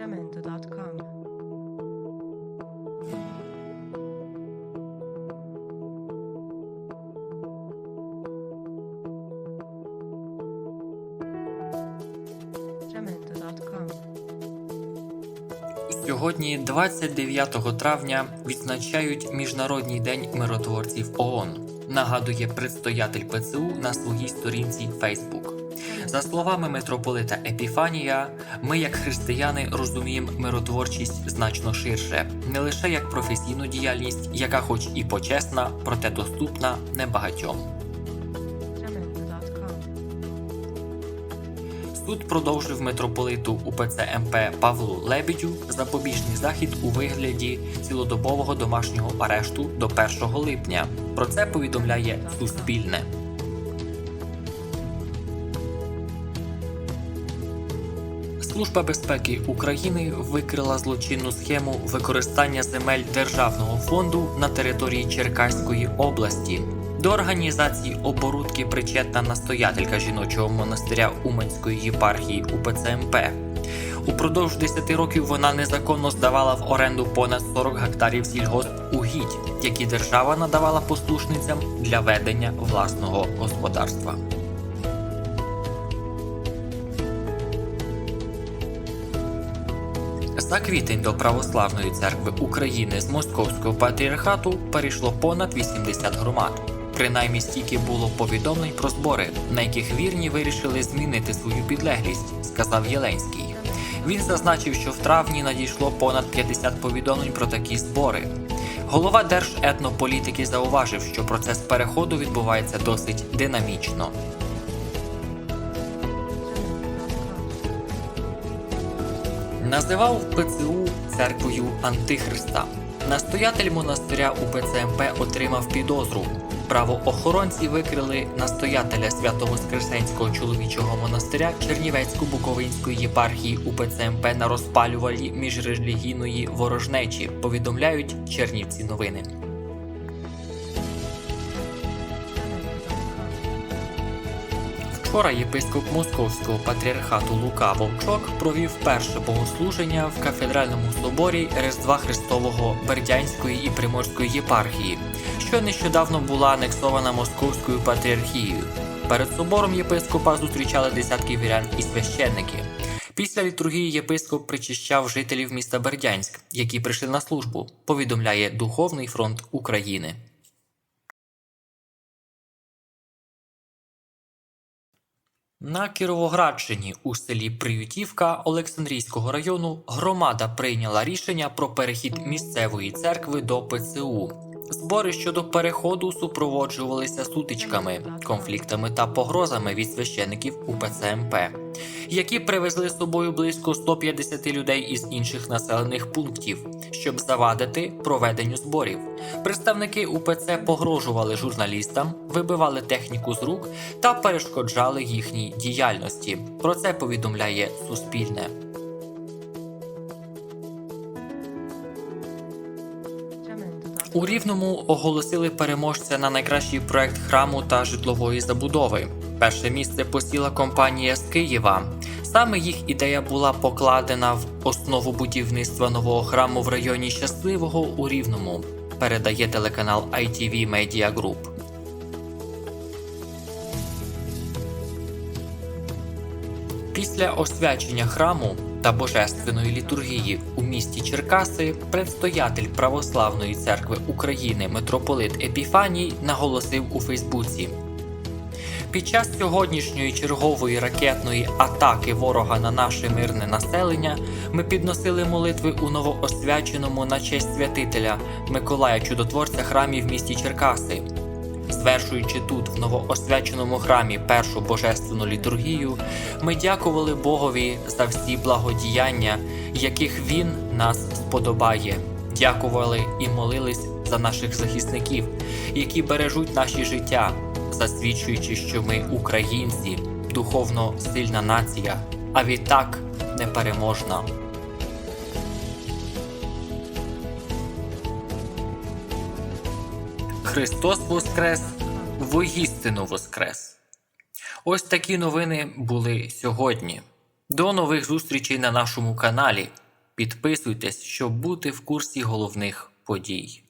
Jamendo.com. Сьогодні, 29 травня, відзначають Міжнародний день миротворців ООН. Нагадує предстоятель ПЦУ на своїй сторінці Facebook. За словами митрополита Епіфанія, ми, як християни, розуміємо миротворчість значно ширше, не лише як професійну діяльність, яка, хоч і почесна, проте доступна небагатьом. Суд продовжив митрополиту УПЦ МП Павлу Лебедю запобіжний захід у вигляді цілодобового домашнього арешту до 1 липня. Про це повідомляє Суспільне. Служба безпеки України викрила злочинну схему використання земель державного фонду на території Черкаської області. До організації оборудки причетна настоятелька жіночого монастиря Уманської єпархії УПЦ МП. Упродовж 10 років вона незаконно здавала в оренду понад 40 гектарів сільгоспугідь, які держава надавала послушницям для ведення власного господарства. За квітень до Православної церкви України з Московського патріархату перейшло понад 80 громад. Принаймні стільки було повідомлень про збори, на яких вірні вирішили змінити свою підлеглість, сказав Єленський. Він зазначив, що в травні надійшло понад 50 повідомлень про такі збори. Голова Держетнополітики зауважив, що процес переходу відбувається досить динамічно. Називав ПЦУ церквою Антихриста. Настоятель монастиря у ПЦМП отримав підозру. Правоохоронці викрили настоятеля Свято-Воскресенського чоловічого монастиря Чернівецько-Буковинської єпархії у МП на розпалювалі міжрелігійної ворожнечі. Повідомляють Чернівці новини. Вчора єпископ Московського патріархату Лука Вовчок провів перше богослуження в кафедральному соборі Різдва Христового Бердянської і Приморської єпархії, що нещодавно була анексована Московською патріархією. Перед собором єпископа зустрічали десятки вірян і священники. Після літургії єпископ причищав жителів міста Бердянськ, які прийшли на службу. Повідомляє Духовний фронт України. На Кіровоградщині у селі Приютівка Олександрійського району громада прийняла рішення про перехід місцевої церкви до ПЦУ. Збори щодо переходу супроводжувалися сутичками, конфліктами та погрозами від священиків УПЦ МП, які привезли з собою близько 150 людей із інших населених пунктів, щоб завадити проведенню зборів. Представники УПЦ погрожували журналістам, вибивали техніку з рук та перешкоджали їхній діяльності. Про це повідомляє Суспільне. У Рівному оголосили переможця на найкращий проект храму та житлової забудови. Перше місце посіла компанія з Києва. Саме їх ідея була покладена в основу будівництва нового храму в районі Щасливого у Рівному. Передає телеканал ITV Media Group. Після освячення храму та божественної літургії у місті Черкаси предстоятель Православної церкви України митрополит Епіфаній наголосив у Фейсбуці. Під час сьогоднішньої чергової ракетної атаки ворога на наше мирне населення ми підносили молитви у новоосвяченому на честь святителя Миколая Чудотворця храмі в місті Черкаси. Звершуючи тут, в новоосвяченому храмі першу божественну літургію, ми дякували Богові за всі благодіяння, яких Він нас сподобає. Дякували і молились за наших захисників, які бережуть наші життя, засвідчуючи, що ми українці, духовно сильна нація, а відтак непереможна. Христос Воскрес, воістину Воскрес. Ось такі новини були сьогодні. До нових зустрічей на нашому каналі. Підписуйтесь, щоб бути в курсі головних подій.